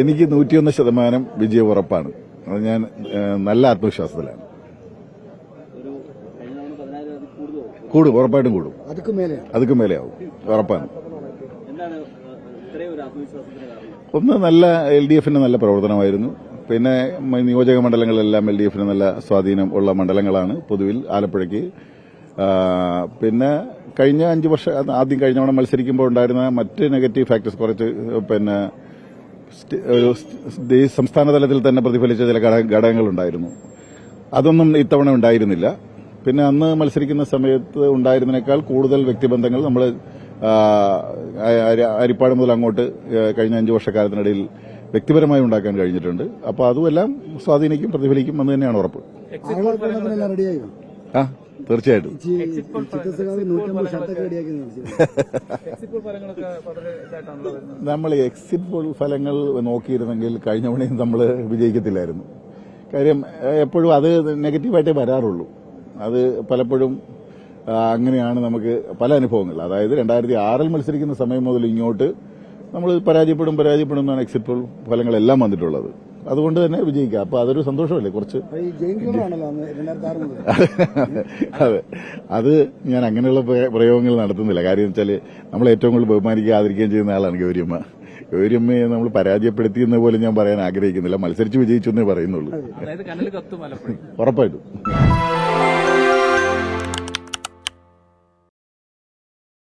എനിക്ക് നൂറ്റിയൊന്ന് ശതമാനം വിജയം ഉറപ്പാണ് അത് ഞാൻ നല്ല ആത്മവിശ്വാസത്തിലാണ്. കൂടും ഉറപ്പായിട്ടും കൂടും. അതുക്ക് മേലെ അതുക്കും മേലെയാവും. ഉറപ്പാണ്. എന്താണ് ഏഹ്, ഒരു ആത്മവിശ്വാസത്തിന് കാരണം? ഒന്ന് നല്ല എൽ ഡി എഫിന്റെ നല്ല പ്രവർത്തനമായിരുന്നു. പിന്നെ നിയോജക മണ്ഡലങ്ങളിലെല്ലാം എൽ ഡി എഫിന് നല്ല സ്വാധീനം ഉള്ള മണ്ഡലങ്ങളാണ് പൊതുവിൽ ആലപ്പുഴയ്ക്ക്. പിന്നെ കഴിഞ്ഞ അഞ്ച് വർഷം ആദ്യം കഴിഞ്ഞ തവണ മത്സരിക്കുമ്പോൾ ഉണ്ടായിരുന്ന മറ്റ് നെഗറ്റീവ് ഫാക്ടേഴ്സ് കുറച്ച് പിന്നെ ഒരു സംസ്ഥാന തലത്തിൽ തന്നെ പ്രതിഫലിച്ച ചില ഘടക- ഘടകങ്ങളുണ്ടായിരുന്നു. അതൊന്നും ഇത്തവണ ഉണ്ടായിരുന്നില്ല. പിന്നെ അന്ന് മത്സരിക്കുന്ന സമയത്ത് ഉണ്ടായിരുന്നതിനേക്കാൾ കൂടുതൽ വ്യക്തിബന്ധങ്ങൾ നമ്മൾ അരിപ്പാട് മുതൽ അങ്ങോട്ട് കഴിഞ്ഞ അഞ്ചു വർഷക്കാലത്തിനിടയിൽ വ്യക്തിപരമായി ഉണ്ടാക്കാൻ കഴിഞ്ഞിട്ടുണ്ട്. അപ്പോൾ അതുമെല്ലാം സ്വാധീനിക്കും പ്രതിഫലിക്കും എന്ന് തന്നെയാണ് ഉറപ്പ്. ആ. തീർച്ചയായിട്ടും. നമ്മൾ എക്സിറ്റ് പോൾ ഫലങ്ങൾ നോക്കിയിരുന്നെങ്കിൽ കഴിഞ്ഞ തവണയും നമ്മൾ വിജയിക്കത്തില്ലായിരുന്നു. കാര്യം എപ്പോഴും അത് നെഗറ്റീവായിട്ടേ വരാറുള്ളൂ. അത് പലപ്പോഴും അങ്ങനെയാണ് നമുക്ക് പല അനുഭവങ്ങൾ. അതായത് രണ്ടായിരത്തി ആറിൽ മത്സരിക്കുന്ന സമയം മുതൽ ഇങ്ങോട്ട് നമ്മൾ പരാജയപ്പെടും പരാജയപ്പെടും എന്നാണ് എക്സിറ്റ് പോൾ ഫലങ്ങളെല്ലാം വന്നിട്ടുള്ളത്. അതുകൊണ്ട് തന്നെ വിജയിക്കാം. അപ്പൊ അതൊരു സന്തോഷമല്ലേ? കുറച്ച് അതെ അത്. ഞാൻ അങ്ങനെയുള്ള പ്രയ- പ്രയോഗങ്ങൾ നടത്തുന്നില്ല. കാര്യം വെച്ചാൽ നമ്മൾ ഏറ്റവും കൂടുതൽ ബഹുമാനിക്കുക ആദരിക്കുകയും ചെയ്യുന്ന ആളാണ് ഗൗരിയമ്മ. ഗൗരിയമ്മയെ നമ്മൾ പരാജയപ്പെടുത്തിയെന്ന പോലെ ഞാൻ പറയാൻ ആഗ്രഹിക്കുന്നില്ല. മത്സരിച്ച് വിജയിച്ചു എന്നേ പറയുന്നുള്ളൂ. ഉറപ്പായിട്ടും.